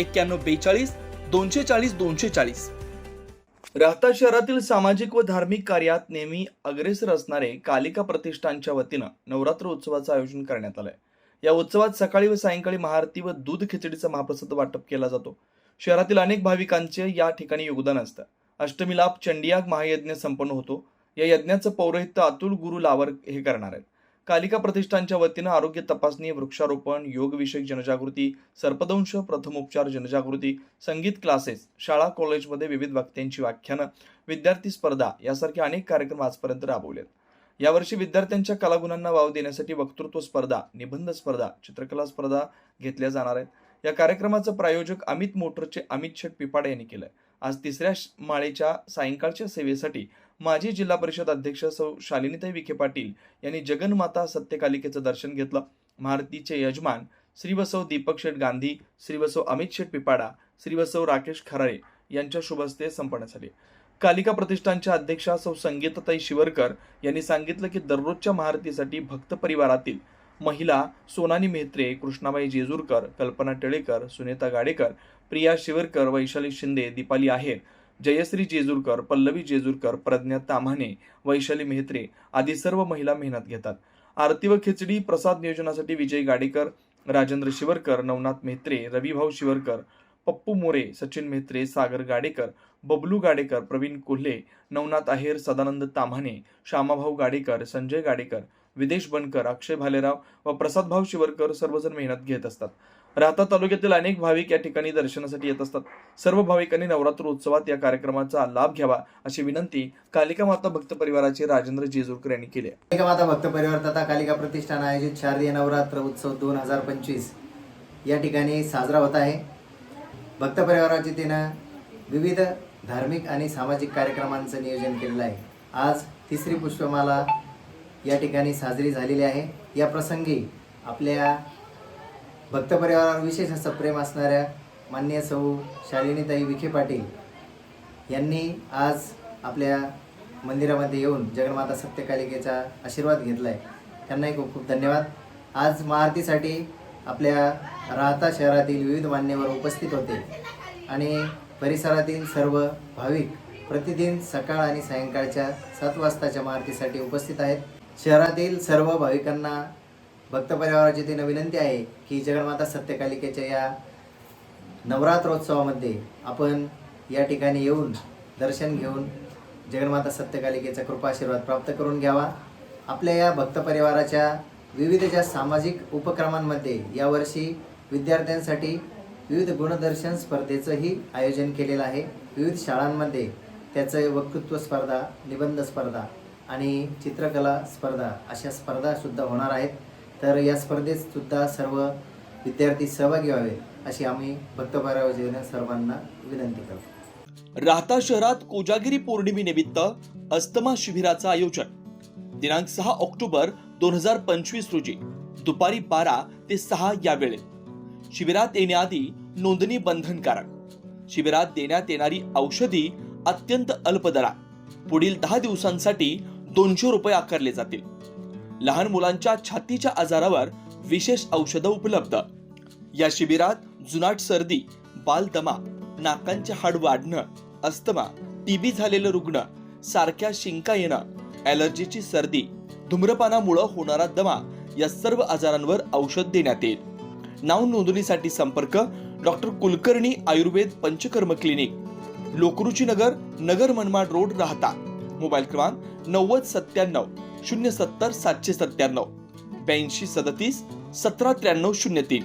एक्क्याण्णव बेचाळीस दोनशे चाळीस दोनशे चाळीस. राहता शहरातील सामाजिक व धार्मिक कार्यात नेहमी अग्रेसर असणारे कालिका प्रतिष्ठानच्या वतीनं नवरात्र उत्सवाचं आयोजन करण्यात आलंय. या उत्सवात सकाळी व सायंकाळी महाआरती व दूध खिचडीचा महाप्रसाद वाटप केला जातो. शहरातील अनेक भाविकांचे या ठिकाणी योगदान असतं. अष्टमीलाभ चंडियाग महायज्ञ संपन्न होतो. या यज्ञाचं पौरोहित्य अतुल गुरु लावर हे करणार आहेत. कालिका प्रतिष्ठानच्या वतीनं आरोग्य तपासणी वृक्षारोपण योगविषयक जनजागृती सर्पदंश प्रथमोपचार जनजागृती संगीत क्लासेस शाळा कॉलेजमध्ये विविध वक्त्यांची व्याख्यानं विद्यार्थी स्पर्धा यासारखे अनेक कार्यक्रम आजपर्यंत राबवलेत. यावर्षी विद्यार्थ्यांच्या कलागुणांना वाव देण्यासाठी वक्तृत्व स्पर्धा निबंध स्पर्धा चित्रकला स्पर्धा घेतल्या जाणार आहेत. या कार्यक्रमाचं प्रायोजक अमित मोटरचे अमित शेठ पिपाडे यांनी केलंय. आज तिसऱ्या माळेच्या सायंकाळच्या सेवेसाठी माजी जिल्हा परिषद अध्यक्ष सौ शालिनीताई विखे पाटील यांनी जगन्माता सत्यकालिकेचं दर्शन घेतलं. महारतीचे यजमान श्रीवसव दीपक शेठ गांधी श्रीवसव अमित शेठ पिपाडा श्रीवसव राकेश खराळे यांच्या शुभस्ते संपन्न झाले. कालिका प्रतिष्ठानच्या अध्यक्षा सौ संगीताताई शिवरकर यांनी सांगितलं की दररोजच्या महारतीसाठी भक्त परिवारातील महिला सोनानी मेहत्रे कृष्णाबाई जेजूरकर कल्पना टिळेकर सुनेता गाडेकर प्रिया शिवरकर वैशाली शिंदे दीपाली आहेर जयश्री जेजूरकर पल्लवी जेजूरकर प्रज्ञा ताम्हाणे वैशाली मेहत्रे आदी सर्व महिला मेहनत घेतात. आरती व खिचडी प्रसाद नियोजनासाठी विजय गाडेकर राजेंद्र शिवरकर नवनाथ मेहत्रे रविभाऊ शिवरकर पप्पू मोरे सचिन मेहत्रे सागर गाडेकर बबलू गाडेकर प्रवीण कोल्हे नवनाथ आहेर सदानंद ताम्हाणे श्यामाभाऊ गाडेकर संजय गाडेकर विदेश बनकर अक्षय भालेराव व प्रसादभाऊ शिवरकर सर्वजण मेहनत घेत असतात. राहता तालुक्यातील अनेक भाविक या ठिकाणी दर्शनासाठी येत असतात. सर्व भाविकांनी नवरात्र उत्सवात या कार्यक्रमाचा लाभ घ्यावा अशी विनंती कालिका माता भक्त परिवाराचे राजेंद्र जेजूरकर यांनी केली कालिका माता भक्त परिवार तथा कालिका प्रतिष्ठान आयोजित शारदीय नवरात्र उत्सव दोन हजार पंचवीस या ठिकाणी साजरा होत आहे. भक्त परिवाराच्या तिनं विविध धार्मिक आणि सामाजिक कार्यक्रमांचं नियोजन केलेलं आहे. आज तिसरी पुष्पमाला या ठिकाणी साजरी झालेली आहे. या प्रसंगी आपल्या भक्त परिवारावर विशेष असं प्रेम असणाऱ्या मान्य सौ शालिनीताई विखे पाटील यांनी आज आपल्या मंदिरामध्ये येऊन जगन्माता सत्यकालिकेचा आशीर्वाद घेतला आहे त्यांनाही खूप खूप धन्यवाद. आज महाआरतीसाठी आपल्या राहता शहरातील विविध मान्यवर उपस्थित होते आणि परिसरातील सर्व भाविक प्रतिदिन सकाळ आणि सायंकाळच्या सात वाजताच्या महाआरतीसाठी उपस्थित आहेत. शहरातील सर्व भाविकांना भक्त परिवाराची तिनं विनंती आहे की जगन्माता सत्यकालिकेच्या या नवरात्रोत्सवामध्ये आपण या ठिकाणी येऊन दर्शन घेऊन जगन्माता सत्यकालिकेचा कृपाशीर्वाद प्राप्त करून घ्यावा. आपल्या या भक्त परिवाराच्या विविध ज्या सामाजिक उपक्रमांमध्ये यावर्षी विद्यार्थ्यांसाठी विविध गुणदर्शन स्पर्धेचंही आयोजन केलेलं आहे. विविध शाळांमध्ये त्याचं वक्तृत्व स्पर्धा निबंध स्पर्धा आणि चित्रकला स्पर्धा अशा स्पर्धासुद्धा होणार आहेत. तर या स्पर्धेतसुद्धा सर्व विद्यार्थी सहभागी व्हावे अशी आम्ही भक्त परिवाराच्या सर्वांना विनंती करतो. राहता शहरात कोजागिरी पौर्णिमेनिमित्त अस्तमा शिबिराचं आयोजन. दिनांक सहा ऑक्टोबर दोन हजार पंचवीस रोजी दुपारी बारा ते सहा या वेळेत. शिबिरात येण्याआधी नोंदणी बंधनकारक. शिबिरात देण्यात येणारी औषधी अत्यंत अल्प दरात पुढील दहा दिवसांसाठी दोनशे रुपये आकारले जातील. लहान मुलांच्या छातीच्या आजारावर विशेष औषधं उपलब्ध. या शिबिरात जुनाट सर्दी बालदमा नाकांचे हाड वाढणं अस्थमा टीबी झालेलं रुग्ण सारख्या शिंका येणं ॲलर्जीची सर्दी धूम्रपानामुळं होणारा दमा या सर्व आजारांवर औषध देण्यात येईल. नाव नोंदणीसाठी संपर्क doctor Kulkarni Ayurveda Panchakarma clinic Lokruchi Nagar Nagar Manmad road Rahata. Mobile क्रमांक नव्वद सत्त्याण्णव शून्य सत्तर सातशे सत्त्याण्णव ब्याऐंशी सदतीस सतरा त्र्याण्णव शून्य तीन.